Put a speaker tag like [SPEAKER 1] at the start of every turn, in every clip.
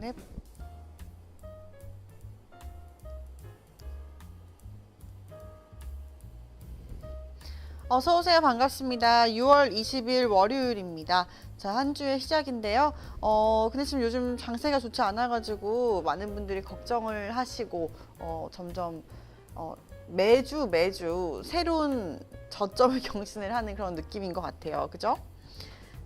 [SPEAKER 1] 셋. 어서 오세요. 반갑습니다. 6월 20일 월요일입니다. 자, 한 주의 시작인데요. 어, 근데 지금 요즘 장세가 좋지 않아가지고 많은 분들이 걱정을 하시고, 어, 점점, 어, 매주 매주 새로운 저점을 경신을 하는 그런 느낌인 것 같아요. 그죠?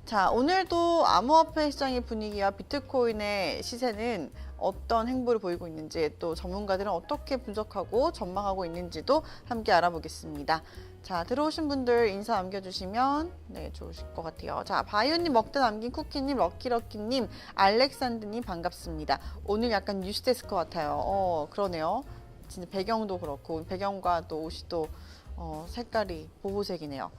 [SPEAKER 1] 자, 오늘도 암호화폐 시장의 분위기와 비트코인의 시세는 어떤 행보를 보이고 있는지 또 전문가들은 어떻게 분석하고 전망하고 있는지도 함께 알아보겠습니다. 자, 들어오신 분들 인사 남겨주시면 네, 좋으실 것 같아요. 자, 바이오님 먹다 남긴 쿠키님, 럭키럭키님, 알렉산드님 반갑습니다. 오늘 약간 뉴스데스크 같아요. 어, 그러네요. 진짜 배경도 그렇고 배경과 또 옷이 또 어, 색깔이 보호색이네요.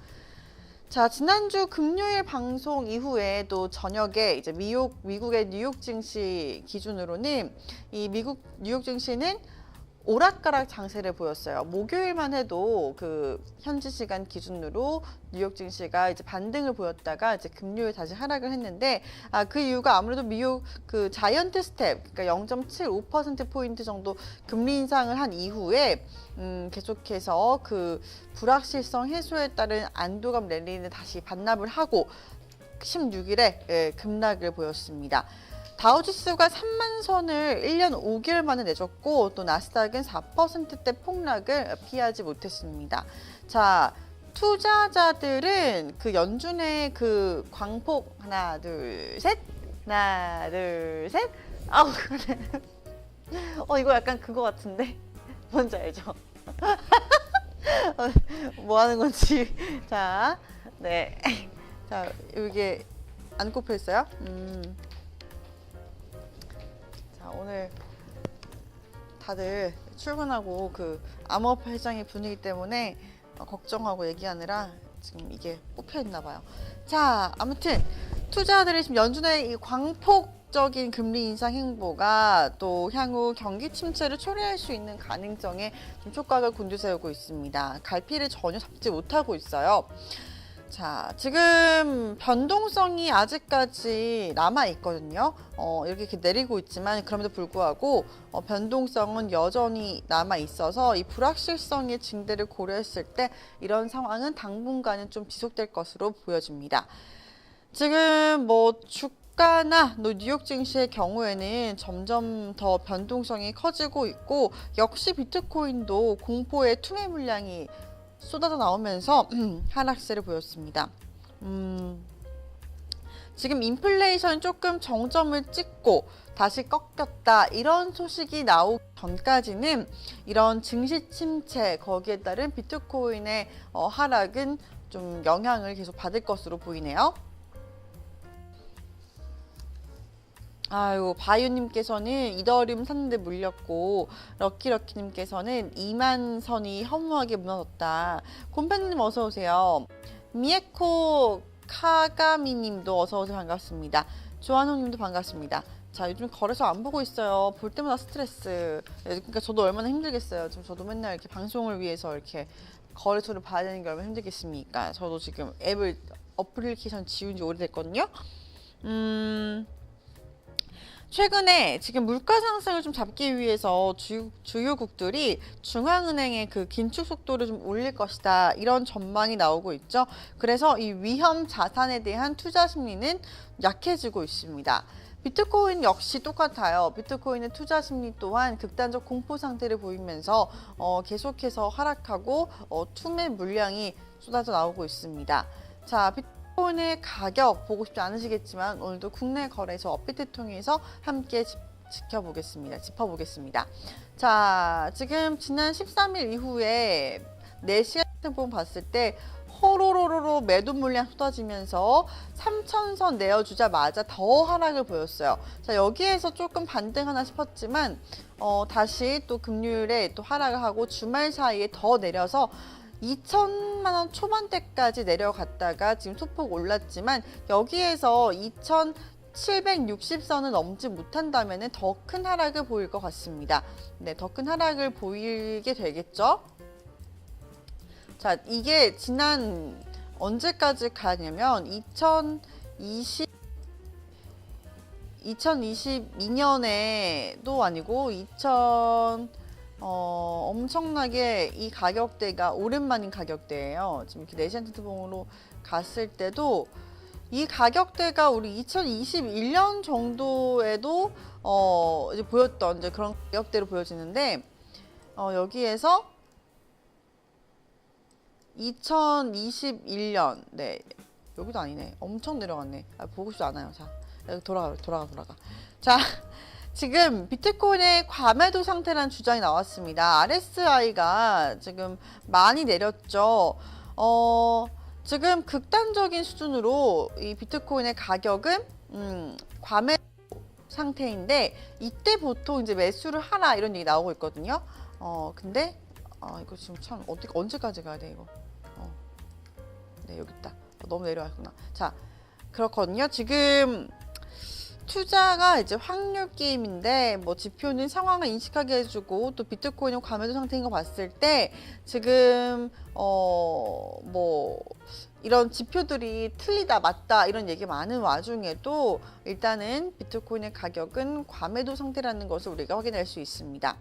[SPEAKER 1] 자, 지난주 금요일 방송 이후에 또 저녁에 이제 미국, 미국의 뉴욕 증시 기준으로는 이 미국 뉴욕 증시는 오락가락 장세를 보였어요. 목요일만 해도 그 현지 시간 기준으로 뉴욕 증시가 이제 반등을 보였다가 이제 금요일 다시 하락을 했는데 아 그 이유가 아무래도 미국 그 자이언트 스텝 그러니까 0.75% 포인트 정도 금리 인상을 한 이후에 음 계속해서 그 불확실성 해소에 따른 안도감 랠리는 다시 반납을 하고 16일에 예, 급락을 보였습니다. 다우지수가 3만 선을 1년 5개월 만에 내줬고 또 나스닥은 4%대 폭락을 피하지 못했습니다. 자, 투자자들은 그 연준의 그 광폭 하나 둘 셋 하나 둘 셋 아우 그래 어 이거 약간 그거 같은데 뭔지 알죠? 어, 뭐 하는 건지 자 네 자 이게 안 꼽혀 있어요? 음. 자 오늘 다들 출근하고 그 암호화폐 회장의 분위기 때문에 어, 걱정하고 얘기하느라 지금 이게 뽑혀 있나 봐요. 자 아무튼 투자들이 지금 연준의 이 광폭적인 금리 인상 행보가 또 향후 경기 침체를 초래할 수 있는 가능성에 좀 촉각을 곤두세우고 있습니다. 갈피를 전혀 잡지 못하고 있어요. 자, 지금 변동성이 아직까지 남아 있거든요. 어, 이렇게, 내리고 있지만 그럼에도 불구하고 어, 변동성은 여전히 남아 있어서 이 불확실성의 증대를 고려했을 때 이런 상황은 당분간은 좀 지속될 것으로 보여집니다. 지금 뭐 주가나 또 뉴욕 증시의 경우에는 점점 더 변동성이 커지고 있고 역시 비트코인도 공포의 투매 물량이 쏟아져 나오면서 하락세를 보였습니다. 음, 지금 인플레이션 조금 정점을 찍고 다시 꺾였다 이런 소식이 나오기 전까지는 이런 증시 침체 거기에 따른 비트코인의 어, 하락은 좀 영향을 계속 받을 것으로 보이네요. 아유 바이오님께서는 이더리움 샀는데 물렸고 럭키럭키님께서는 2만 선이 허무하게 무너졌다. 곰팡님 어서 오세요. 미에코 카가미님도 어서 오세요 반갑습니다. 조한홍님도 반갑습니다. 자 요즘 거래소 안 보고 있어요. 볼 때마다 스트레스. 그러니까 저도 얼마나 힘들겠어요. 지금 저도 맨날 이렇게 방송을 위해서 이렇게 거래소를 봐야 되는 게 얼마나 힘들겠습니까? 저도 지금 앱을 어플리케이션 지운 지 오래됐거든요. 음. 최근에 지금 물가 상승을 좀 잡기 위해서 주, 주요국들이 중앙은행의 그 긴축 속도를 좀 올릴 것이다 이런 전망이 나오고 있죠. 그래서 이 위험 자산에 대한 투자 심리는 약해지고 있습니다. 비트코인 역시 똑같아요. 비트코인의 투자 심리 또한 극단적 공포 상태를 보이면서 어, 계속해서 하락하고 어, 투매 물량이 쏟아져 나오고 있습니다. 자, 비트 코인의 가격 보고 싶지 않으시겠지만 오늘도 국내 거래소 업비트 통해서 함께 지, 지켜보겠습니다. 짚어보겠습니다. 자, 지금 지난 13일 이후에 4시간 tempo 봤을 때 호로로로로 매도 물량 쏟아지면서 3천선 내어주자마자 더 하락을 보였어요. 자 여기에서 조금 반등하나 싶었지만 어, 다시 또 금요일에 또 하락을 하고 주말 사이에 더 내려서 2천만 원 초반대까지 내려갔다가 지금 소폭 올랐지만 여기에서 2,760선을 넘지 못한다면 더 큰 하락을 보일 것 같습니다. 네, 더 큰 하락을 보이게 되겠죠. 자, 이게 지난 언제까지 가냐면 2020 2022년에도 아니고 2000 어, 엄청나게 이 가격대가 오랜만인 가격대예요. 지금 이렇게 네시안트봉으로 갔을 때도 이 가격대가 우리 2021년 정도에도 어, 이제 보였던 이제 그런 가격대로 보여지는데 어, 여기에서 2021년 네 여기도 아니네. 엄청 내려갔네. 아, 보고 싶지 않아요. 자 돌아가 돌아가 돌아가. 자 지금 비트코인의 과매도 상태라는 주장이 나왔습니다. RSI가 지금 많이 내렸죠. 어 지금 극단적인 수준으로 이 비트코인의 가격은 음, 과매 상태인데 이때 보통 이제 매수를 하라 이런 얘기 나오고 있거든요. 어 근데 아 이거 지금 참 어떻게 언제까지 가야 돼 이거? 어. 네 여기 있다. 어, 너무 내려왔구나. 자 그렇거든요. 지금 투자가 이제 확률 게임인데 뭐 지표는 상황을 인식하게 해주고 또 비트코인은 과매도 상태인 거 봤을 때 지금 어 뭐 이런 지표들이 틀리다 맞다 이런 얘기 많은 와중에도 일단은 비트코인의 가격은 과매도 상태라는 것을 우리가 확인할 수 있습니다.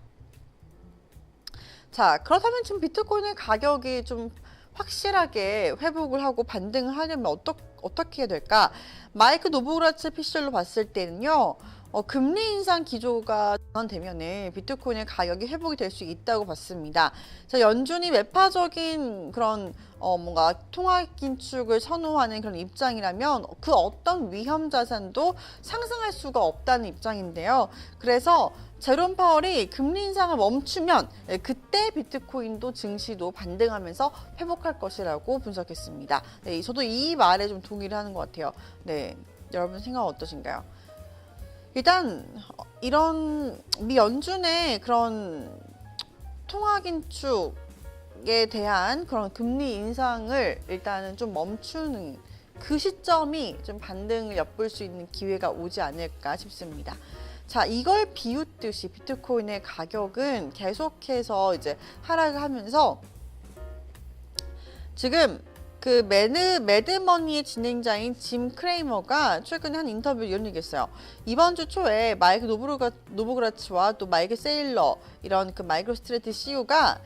[SPEAKER 1] 자, 그렇다면 지금 비트코인의 가격이 좀 확실하게 회복을 하고 반등을 하려면 어떠, 어떻게 해야 될까? 마이크 노브그라츠 피셜로 봤을 때는요, 어, 금리 인상 기조가 전환되면은 비트코인의 가격이 회복이 될 수 있다고 봤습니다. 자, 연준이 매파적인 그런 어, 뭔가 통화 긴축을 선호하는 그런 입장이라면 그 어떤 위험 자산도 상승할 수가 없다는 입장인데요. 그래서 제롬 파월이 금리 인상을 멈추면 예, 그때 비트코인도 증시도 반등하면서 회복할 것이라고 분석했습니다. 네, 저도 이 말에 좀 동의를 하는 것 같아요. 네, 여러분 생각 어떠신가요? 일단 어, 이런 미 연준의 그런 통화 긴축에 대한 그런 금리 인상을 일단은 좀 멈추는 그 시점이 좀 반등을 엿볼 수 있는 기회가 오지 않을까 싶습니다. 자, 이걸 비웃듯이 비트코인의 가격은 계속해서 이제 하락을 하면서 지금 그 매드, 매드머니의 진행자인 짐 크레이머가 최근에 한 인터뷰 이런 얘기했어요. 이번 주 초에 마이크 노브르가, 노브그라치와 또 마이크 세일러 이런 그 마이크로 스트레이트 CEO가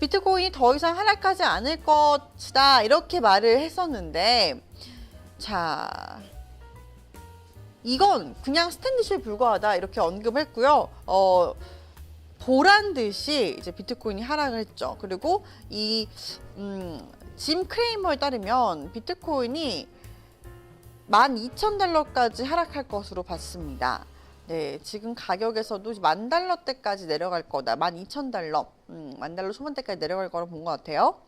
[SPEAKER 1] 비트코인이 더 이상 하락하지 않을 것이다 이렇게 말을 했었는데 자 이건 그냥 스탠드쇼에 불과하다 이렇게 언급했고요. 어, 보란 듯이 이제 비트코인이 하락을 했죠. 그리고 이 음, 짐 크레이머에 따르면 비트코인이 12,000달러까지 하락할 것으로 봤습니다. 네, 지금 가격에서도 만 달러대까지 내려갈 거다. 12,000달러, 음, 만 달러 초반대까지 내려갈 거로 본 것 같아요.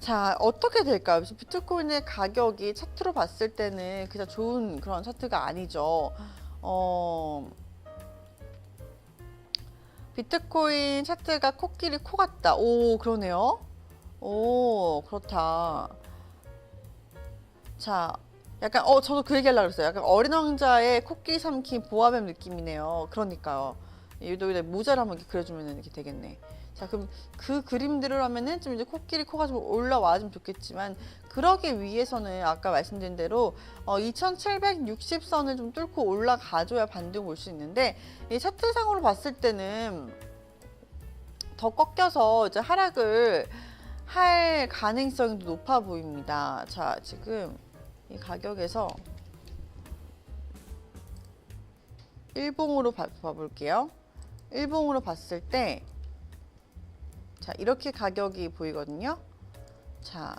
[SPEAKER 1] 자, 어떻게 될까요? 비트코인의 가격이 차트로 봤을 때는 그냥 좋은 그런 차트가 아니죠. 어, 비트코인 차트가 코끼리 코 같다. 오, 그러네요. 오, 그렇다. 자, 약간, 어, 저도 그 얘기 하려고 그랬어요. 약간 어린 왕자의 코끼리 삼킨 보아뱀 느낌이네요. 그러니까요. 얘도 이제 모자를 한번 이렇게 그려주면 이렇게 되겠네. 자, 그럼 그 그림대로 하면은 좀 이제 코끼리 코가 좀 올라와주면 좋겠지만, 그러기 위해서는 아까 말씀드린 대로 어, 2760선을 좀 뚫고 올라가줘야 반등 올 수 있는데, 이 차트상으로 봤을 때는 더 꺾여서 이제 하락을 할 가능성이 높아 보입니다. 자, 지금 이 가격에서 일봉으로 봐, 봐볼게요. 일봉으로 봤을 때, 자, 이렇게 가격이 보이거든요. 자,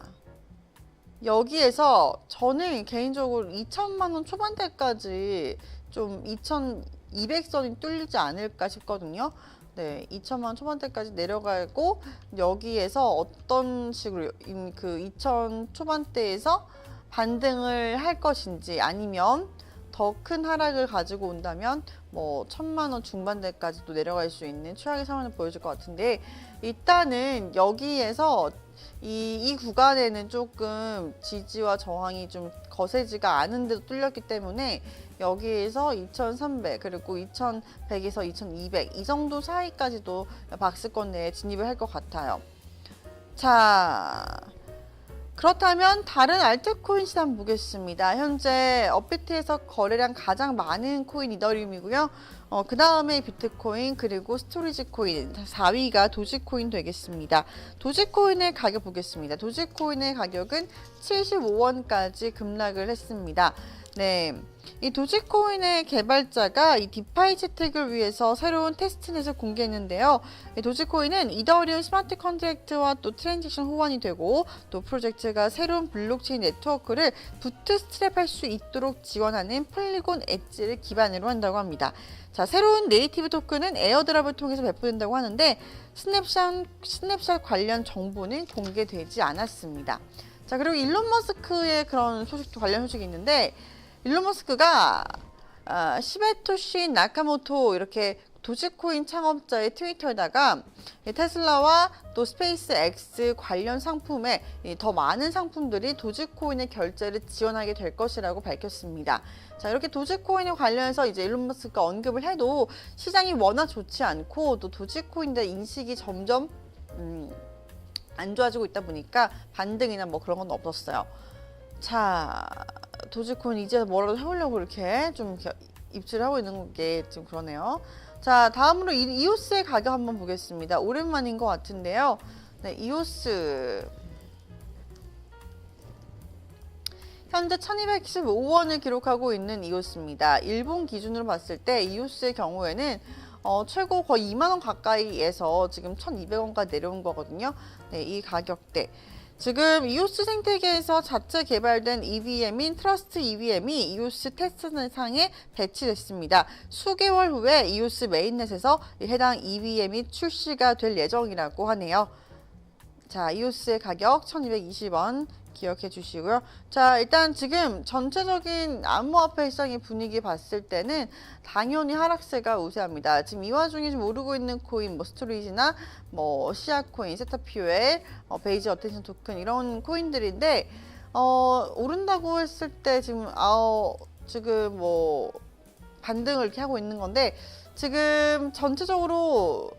[SPEAKER 1] 여기에서 저는 개인적으로 2천만 원 초반대까지 좀 2,200선이 뚫리지 않을까 싶거든요. 네, 2천만 원 초반대까지 내려가고 여기에서 어떤 식으로 인- 그 2천 초반대에서 반등을 할 것인지 아니면 더 큰 하락을 가지고 온다면 뭐 천만 원 중반대까지도 내려갈 수 있는 최악의 상황을 보여줄 것 같은데 일단은 여기에서 이, 이 구간에는 조금 지지와 저항이 좀 거세지가 않은데도 뚫렸기 때문에 여기에서 2300 그리고 2100에서 2200 이 정도 사이까지도 박스권 내에 진입을 할 것 같아요. 자, 그렇다면 다른 알트코인 시장 보겠습니다. 현재 업비트에서 거래량 가장 많은 코인 이더리움이고요. 어, 그 다음에 비트코인 그리고 스토리지 코인 4위가 도지코인 되겠습니다. 도지코인의 가격 보겠습니다. 도지코인의 가격은 75원까지 급락을 했습니다. 네. 이 도지코인의 개발자가 이 디파이 채택을 위해서 새로운 테스트넷을 공개했는데요. 이 도지코인은 이더리움 스마트 컨트랙트와 또 트랜지션 호환이 되고 또 프로젝트가 새로운 블록체인 네트워크를 부트스트랩할 수 있도록 지원하는 플리곤 엣지를 기반으로 한다고 합니다. 자, 새로운 네이티브 토큰은 에어드랍을 통해서 배포된다고 하는데 스냅샷, 스냅샷 관련 정보는 공개되지 않았습니다. 자, 그리고 일론 머스크의 그런 소식도 관련 소식이 있는데 일론 머스크가 아, 시베토시 나카모토 이렇게 도지코인 창업자의 트위터에다가 이 테슬라와 또 스페이스 X 관련 상품에 이더 많은 상품들이 도지코인의 결제를 지원하게 될 것이라고 밝혔습니다. 자 이렇게 도지코인에 관련해서 이제 일론 머스크가 언급을 해도 시장이 워낙 좋지 않고 또 도지코인에 인식이 점점 음, 안 좋아지고 있다 보니까 반등이나 뭐 그런 건 없었어요. 자, 도지코인 이제 뭐라도 해보려고 이렇게 좀 입질을 하고 있는 게 좀 그러네요. 자, 다음으로 이- 이오스의 가격 한번 보겠습니다. 오랜만인 것 같은데요. 네, 이오스. 현재 1215원을 기록하고 있는 이오스입니다. 일본 기준으로 봤을 때 이오스의 경우에는 어, 최고 거의 2만 원 가까이에서 지금 1,200원까지 내려온 거거든요. 네, 이 가격대. 지금 이오스 생태계에서 자체 개발된 EVM인 트러스트 EVM이 이오스 테스트 상에 배치됐습니다. 수개월 후에 이오스 메인넷에서 이 해당 EVM이 출시가 될 예정이라고 하네요. 자, 이오스의 가격 1220원 기억해 주시고요. 자, 일단 지금 전체적인 암호화폐 시장의 분위기 봤을 때는 당연히 하락세가 우세합니다. 지금 이 와중에 좀 오르고 있는 코인, 뭐 스토리지나 뭐 시아코인, 세타피오엘, 어, 베이지 어텐션 토큰 이런 코인들인데 어, 오른다고 했을 때 지금 아어 지금 뭐 반등을 이렇게 하고 있는 건데 지금 전체적으로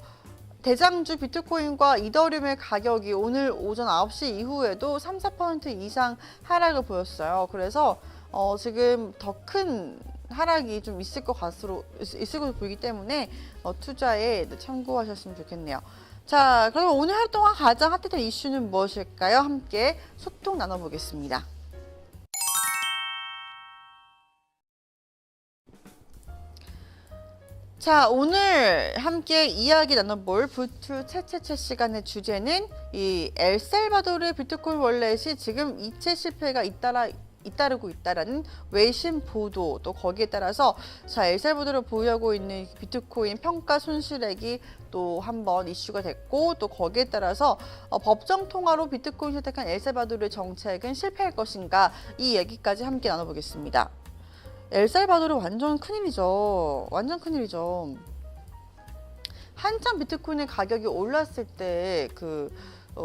[SPEAKER 1] 대장주 비트코인과 이더리움의 가격이 오늘 오전 9시 이후에도 3, 4% 이상 하락을 보였어요. 그래서 어, 지금 더 큰 하락이 좀 있을 것 같으로 있을 것으로 보이기 때문에 어, 투자에 참고하셨으면 좋겠네요. 자, 그럼 오늘 하루 동안 가장 핫했던 이슈는 무엇일까요? 함께 소통 나눠보겠습니다. 자, 오늘 함께 이야기 나눠볼 부투 채채채 시간의 주제는 이 엘살바도르의 비트코인 월렛이 지금 이체 실패가 잇따라 잇따르고 있다라는 외신 보도 또 거기에 따라서 자 엘살바도르를 보유하고 있는 비트코인 평가 손실액이 또 한번 이슈가 됐고 또 거기에 따라서 어, 법정 통화로 비트코인 선택한 엘살바도르의 정책은 실패할 것인가 이 얘기까지 함께 나눠보겠습니다. 엘살바도르 완전 큰일이죠. 완전 큰일이죠. 한참 비트코인의 가격이 올랐을 때그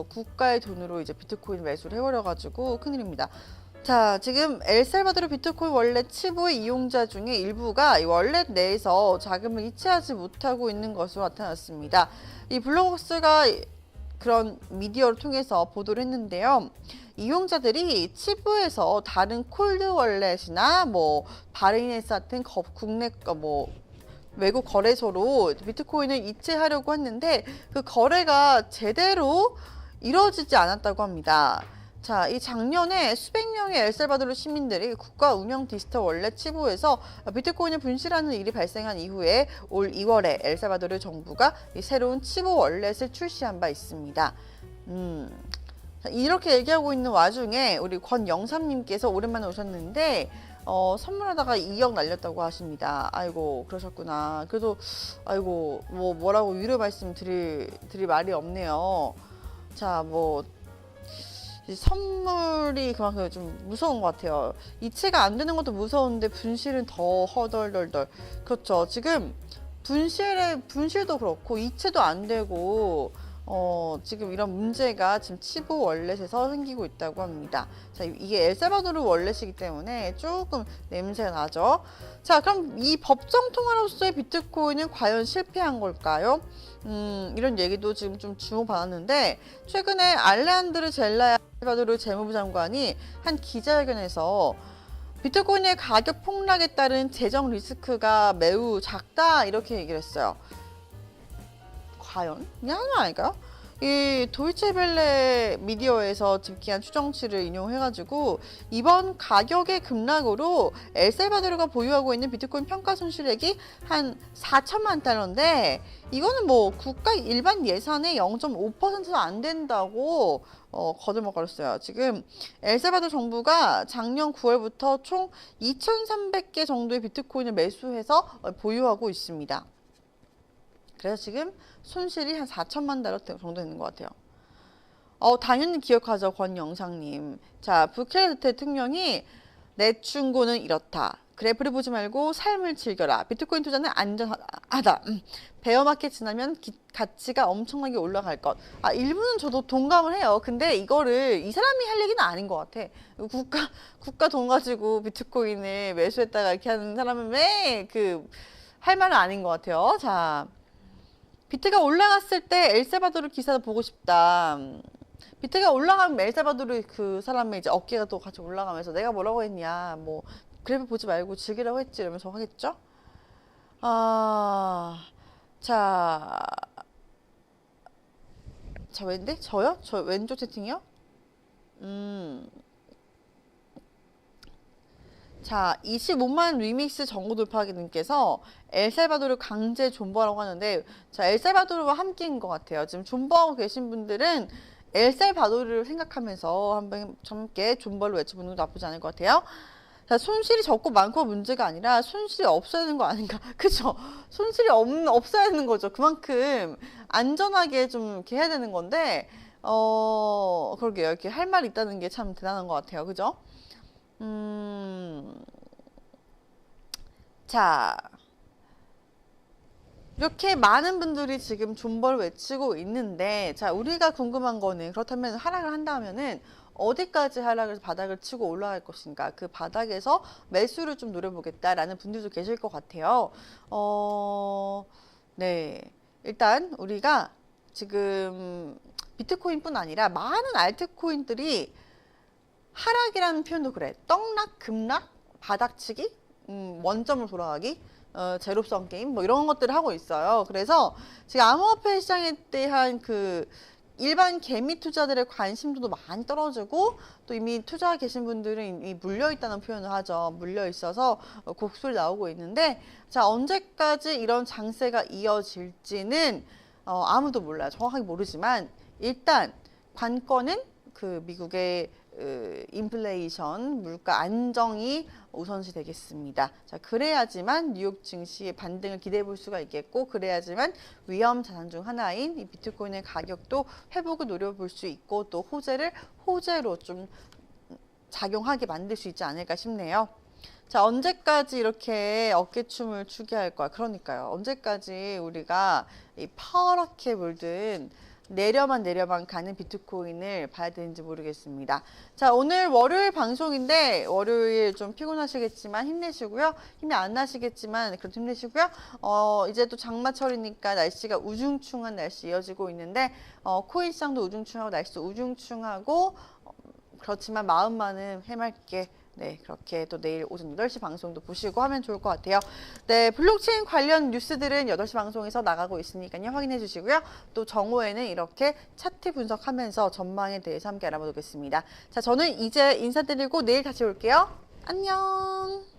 [SPEAKER 1] 국가의 돈으로 이제 비트코인 매수를 해버려가지고 큰일입니다. 자, 지금 엘살바도르 비트코인 월렛 치부의 이용자 중에 일부가 이 월렛 내에서 자금을 이체하지 못하고 있는 것으로 나타났습니다. 이 블록버스가 그런 미디어를 통해서 보도를 했는데요. 이용자들이 치부에서 다른 콜드 월렛이나 뭐 바레인에스 같은 거- 국내 거뭐 외국 거래소로 비트코인을 이체하려고 했는데 그 거래가 제대로 이루어지지 않았다고 합니다. 자, 이 작년에 수백 명의 엘살바도르 시민들이 국가 운영 디지털 월렛 치부에서 비트코인을 분실하는 일이 발생한 이후에 올 2월에 엘살바도르 정부가 이 새로운 치부 월렛을 출시한 바 있습니다. 음, 자, 이렇게 얘기하고 있는 와중에 우리 권영삼님께서 오랜만에 오셨는데 어, 선물하다가 2억 날렸다고 하십니다. 아이고 그러셨구나. 그래도 아이고 뭐 뭐라고 위로 말씀 드릴 드릴 말이 없네요. 자 뭐. 이 선물이 그만큼 좀 무서운 것 같아요. 이체가 안 되는 것도 무서운데 분실은 더 허덜덜덜. 그렇죠. 지금 분실의 분실도 그렇고 이체도 안 되고 어, 지금 이런 문제가 지금 치부 월렛에서 생기고 있다고 합니다. 자, 이게 엘살바도르 월렛이기 때문에 조금 냄새가 나죠. 자, 그럼 이 법정 통화로서의 비트코인은 과연 실패한 걸까요? 음, 이런 얘기도 지금 좀 주목받았는데 최근에 알레한드르 젤라야 바도르 재무부 장관이 한 기자회견에서 비트코인의 가격 폭락에 따른 재정 리스크가 매우 작다 이렇게 얘기를 했어요. 과연? 하는 거 아닐까요? 이 도이체벨레 미디어에서 집계한 추정치를 인용해가지고 이번 가격의 급락으로 엘살바도르가 보유하고 있는 비트코인 평가 손실액이 한 4천만 달러인데 이거는 뭐 국가 일반 예산의 0.5%도 안 된다고 어, 거들먹거렸어요. 지금 엘살바도르 정부가 작년 9월부터 총 2,300개 정도의 비트코인을 매수해서 어, 보유하고 있습니다. 그래서 지금 손실이 한 4천만 달러 정도 되는 것 같아요. 어, 당연히 기억하죠, 권영상님. 자, 부켈 대통령이 내 충고는 이렇다. 그래프를 보지 말고 삶을 즐겨라. 비트코인 투자는 안전하다. 음, 베어마켓 지나면 기- 가치가 엄청나게 올라갈 것. 아, 일부는 저도 동감을 해요. 근데 이거를 이 사람이 할 얘기는 아닌 것 같아. 국가, 국가 돈 가지고 비트코인을 매수했다가 이렇게 하는 사람은 왜 그, 할 말은 아닌 것 같아요. 자. 비트가 올라갔을 때 엘살바도르 기사를 보고 싶다. 비트가 올라가면 엘살바도르 그 사람의 이제 어깨가 또 같이 올라가면서 내가 뭐라고 했냐, 뭐 그래프 보지 말고 즐기라고 했지 이러면서 하겠죠? 아, 자, 자 왠데? 저요? 저 왼쪽 채팅이요? 음. 자, 25만 리믹스 정보 돌파하기님께서 엘살바도르 강제 존버라고 하는데, 자, 엘살바도르와 함께인 것 같아요. 지금 존버하고 계신 분들은 엘살바도르를 생각하면서 한번 함께 존버를 외쳐보는 것도 나쁘지 않을 것 같아요. 자, 손실이 적고 많고 문제가 아니라 손실이 없어야 되는 거 아닌가? 그죠? 손실이 없, 없어야 되는 거죠. 그만큼 안전하게 좀 이렇게 해야 되는 건데, 어, 그러게요. 이렇게 할 말이 있다는 게 참 대단한 것 같아요. 그죠? 음, 자, 이렇게 많은 분들이 지금 존버를 외치고 있는데, 자, 우리가 궁금한 거는 그렇다면 하락을 한다면은 어디까지 하락을 바닥을 치고 올라갈 것인가? 그 바닥에서 매수를 좀 노려보겠다라는 분들도 계실 것 같아요. 어, 네. 일단 우리가 지금 비트코인뿐 아니라 많은 알트코인들이 하락이라는 표현도 그래. 떡락, 급락, 바닥치기, 음, 원점으로 돌아가기, 어, 제로섬 게임 뭐 이런 것들을 하고 있어요. 그래서 지금 암호화폐 시장에 대한 그 일반 개미 투자들의 관심도도 많이 떨어지고 또 이미 투자 계신 분들은 이미 물려 있다는 표현을 하죠. 물려 있어서 어, 곡소리 나오고 있는데 자 언제까지 이런 장세가 이어질지는 어, 아무도 몰라요. 정확하게 모르지만 일단 관건은 그 미국의 으, 인플레이션, 물가 안정이 우선시 되겠습니다. 자, 그래야지만 뉴욕 증시의 반등을 기대해 볼 수가 있겠고, 그래야지만 위험 자산 중 하나인 이 비트코인의 가격도 회복을 노려볼 수 있고, 또 호재를 호재로 좀 작용하게 만들 수 있지 않을까 싶네요. 자, 언제까지 이렇게 어깨춤을 추게 할 거야? 그러니까요. 언제까지 우리가 이 파랗게 물든 내려만 내려만 가는 비트코인을 봐야 되는지 모르겠습니다. 자, 오늘 월요일 방송인데 월요일 좀 피곤하시겠지만 힘내시고요. 힘이 안 나시겠지만 그래도 힘내시고요. 어, 이제 또 장마철이니까 날씨가 우중충한 날씨 이어지고 있는데 어, 코인 시장도 우중충하고 날씨도 우중충하고 어, 그렇지만 마음만은 해맑게 네, 그렇게 또 내일 오전 8시 방송도 보시고 하면 좋을 것 같아요. 네, 블록체인 관련 뉴스들은 8시 방송에서 나가고 있으니까요. 확인해 주시고요. 또 정오에는 이렇게 차트 분석하면서 전망에 대해서 함께 알아보겠습니다. 자, 저는 이제 인사드리고 내일 다시 올게요. 안녕!